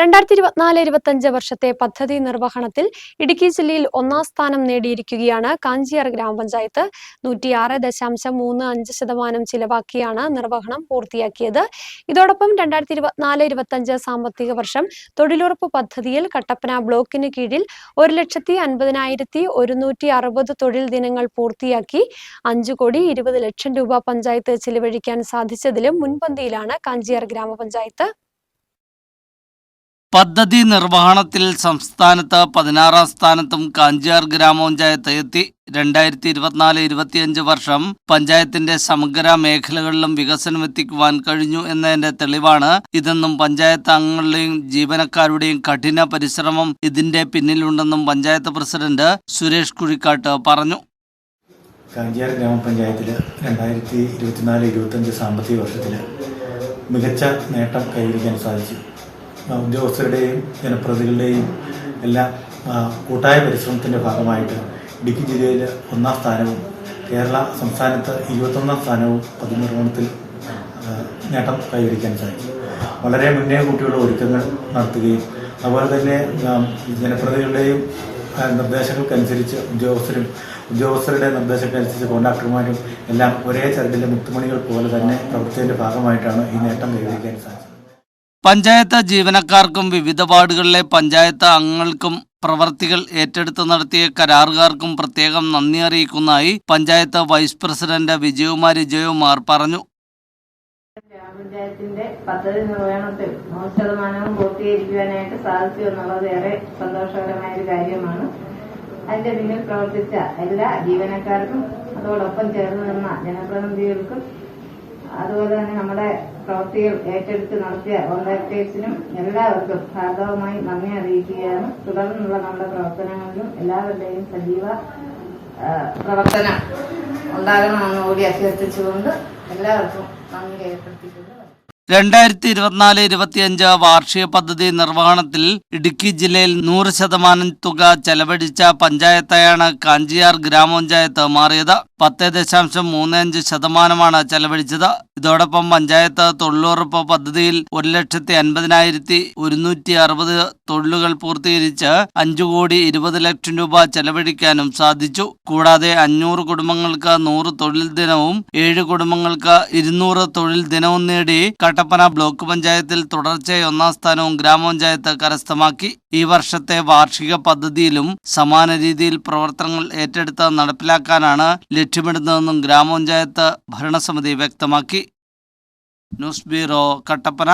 രണ്ടായിരത്തി ഇരുപത്തിനാല് ഇരുപത്തഞ്ച് വർഷത്തെ പദ്ധതി നിർവഹണത്തിൽ ഇടുക്കി ജില്ലയിൽ ഒന്നാം സ്ഥാനം നേടിയിരിക്കുകയാണ് കാഞ്ചിയാർ ഗ്രാമപഞ്ചായത്ത്. നൂറ്റിയാറ് ദശാംശം മൂന്ന് അഞ്ച് ശതമാനം ചിലവാക്കിയാണ് നിർവഹണം പൂർത്തിയാക്കിയത്. ഇതോടൊപ്പം രണ്ടായിരത്തി ഇരുപത്തിനാല് ഇരുപത്തഞ്ച് സാമ്പത്തിക വർഷം തൊഴിലുറപ്പ് പദ്ധതിയിൽ കട്ടപ്പന ബ്ലോക്കിന് കീഴിൽ ഒരു ലക്ഷത്തി അൻപതിനായിരത്തി ഒരുന്നൂറ്റി അറുപത് തൊഴിൽ ദിനങ്ങൾ പൂർത്തിയാക്കി. അഞ്ചു കോടി ഇരുപത് ലക്ഷം രൂപ പഞ്ചായത്ത് ചിലവഴിക്കാൻ സാധിച്ചതിലും മുൻപന്തിയിലാണ് കാഞ്ചിയാർ ഗ്രാമപഞ്ചായത്ത് പദ്ധതി നിർവഹണത്തിൽ സംസ്ഥാനത്ത് പതിനാറാം സ്ഥാനത്തും കാഞ്ചിയാർ ഗ്രാമപഞ്ചായത്ത് എത്തി. രണ്ടായിരത്തി ഇരുപത്തിനാല് ഇരുപത്തിയഞ്ച് വർഷം പഞ്ചായത്തിന്റെ സമഗ്ര മേഖലകളിലും വികസനം എത്തിക്കുവാൻ കഴിഞ്ഞു എന്നതിന്റെ തെളിവാണ് ഇതെന്നും പഞ്ചായത്ത് അംഗങ്ങളുടെയും ജീവനക്കാരുടെയും കഠിന പരിശ്രമം ഇതിന്റെ പിന്നിലുണ്ടെന്നും പഞ്ചായത്ത് പ്രസിഡന്റ് സുരേഷ് കുഴിക്കാട്ട് പറഞ്ഞു. കാഞ്ചിയാർ ഗ്രാമപഞ്ചായത്തിൽ രണ്ടായിരത്തി ഇരുപത്തിനാല് ഇരുപത്തഞ്ച് സാമ്പത്തിക വർഷത്തിൽ മികച്ച നേട്ടം കൈവരിക്കാൻ സാധിച്ചു. ഉദ്യോഗസ്ഥരുടെയും ജനപ്രതിനിധികളുടെയും എല്ലാം കൂട്ടായ പരിശ്രമത്തിന്റെ ഭാഗമായിട്ട് ഇടുക്കി ജില്ലയിൽ ഒന്നാം സ്ഥാനവും കേരള സംസ്ഥാനത്ത് ഇരുപത്തൊന്നാം സ്ഥാനവും പൊതുനിർവഹണത്തിൽ നേട്ടം കൈവരിക്കാൻ സാധിക്കും. വളരെ മുന്നേ കൂട്ടിയുള്ള ഒരുക്കങ്ങൾ നടത്തുകയും അതുപോലെ തന്നെ ജനപ്രതികളുടെയും നിർദ്ദേശങ്ങൾക്കനുസരിച്ച് ഉദ്യോഗസ്ഥരും ഉദ്യോഗസ്ഥരുടെ നിർദ്ദേശങ്ങൾക്കനുസരിച്ച് കോൺട്രാക്ടർമാരും എല്ലാം ഒരേ ചരടിലെ മുത്തുമണികൾ പോലെ തന്നെ പ്രവർത്തിച്ചതിന്റെ ഭാഗമായിട്ടാണ് ഈ നേട്ടം കൈവരിക്കാൻ സാധിച്ചത്. പഞ്ചായത്ത് ജീവനക്കാർക്കും വിവിധ വാർഡുകളിലെ പഞ്ചായത്ത് അംഗങ്ങൾക്കും പ്രവർത്തികൾ ഏറ്റെടുത്ത് നടത്തിയ കരാറുകാർക്കും പ്രത്യേകം നന്ദി അറിയിക്കുന്നതായി പഞ്ചായത്ത് വൈസ് പ്രസിഡന്റ് വിജയകുമാരി ജയകുമാർ പറഞ്ഞു. ഗ്രാമപഞ്ചായത്തിന്റെ പദ്ധതി നിർവഹണത്തിൽ നൂറ് ശതമാനവും പൂർത്തീകരിക്കുവാനായിട്ട് സാധിച്ചു എന്നുള്ളത് ഏറെ സന്തോഷകരമായ ഒരു കാര്യമാണ്. അതിന്റെ പിന്നിൽ പ്രവർത്തിച്ച എല്ലാ ജീവനക്കാർക്കും അതോടൊപ്പം ചേർന്ന് നിന്ന ജനപ്രതിനിധികൾക്കും അതുപോലെ തന്നെ നമ്മുടെ പ്രവൃത്തികൾ ഏറ്റെടുത്ത് നടത്തിയ വോളണ്ടിയേഴ്സിനും എല്ലാവർക്കും ഭാഗവുമായി നന്ദി അറിയിക്കുകയാണ്. തുടർന്നുള്ള നമ്മുടെ പ്രവർത്തനങ്ങളിലും എല്ലാവരുടെയും സജീവ പ്രവർത്തനം ഉണ്ടാകണമെന്ന് കൂടി അഭ്യർത്ഥിച്ചുകൊണ്ട് എല്ലാവർക്കും നന്ദി രേഖപ്പെടുത്തിയിട്ടുണ്ട് രണ്ടായിരത്തി ഇരുപത്തിനാല് ഇരുപത്തിയഞ്ച് വാർഷിക പദ്ധതി നിർവഹണത്തിൽ ഇടുക്കി ജില്ലയിൽ നൂറ് ശതമാനം തുക ചെലവഴിച്ച പഞ്ചായത്തായാണ് കാഞ്ചിയാർ ഗ്രാമപഞ്ചായത്ത് മാറിയത്. പത്ത് ദശാംശം മൂന്ന് അഞ്ച് ശതമാനമാണ് ചെലവഴിച്ചത്. ഇതോടൊപ്പം പഞ്ചായത്ത് തൊഴിലുറപ്പ് പദ്ധതിയിൽ ഒരു ലക്ഷത്തി അൻപതിനായിരത്തി ഒരുന്നൂറ്റി അറുപത് തൊഴിലുകൾ പൂർത്തീകരിച്ച് അഞ്ചു കോടി ഇരുപത് ലക്ഷം രൂപ ചെലവഴിക്കാനും സാധിച്ചു. കൂടാതെ അഞ്ഞൂറ് കുടുംബങ്ങൾക്ക് നൂറ് തൊഴിൽ ദിനവും ഏഴ് കുടുംബങ്ങൾക്ക് ഇരുന്നൂറ് തൊഴിൽ ദിനവും നേടി കട്ടപ്പന ബ്ലോക്ക് പഞ്ചായത്തിൽ തുടർച്ചയായി ഒന്നാം സ്ഥാനവും ഗ്രാമപഞ്ചായത്ത് കരസ്ഥമാക്കി. ഈ വർഷത്തെ വാർഷിക പദ്ധതിയിലും സമാന രീതിയിൽ പ്രവർത്തനങ്ങൾ ഏറ്റെടുത്ത് നടപ്പിലാക്കാനാണ് ലക്ഷ്യമിടുന്നതെന്നും ഗ്രാമപഞ്ചായത്ത് ഭരണസമിതി വ്യക്തമാക്കി. News bureau Kattappana.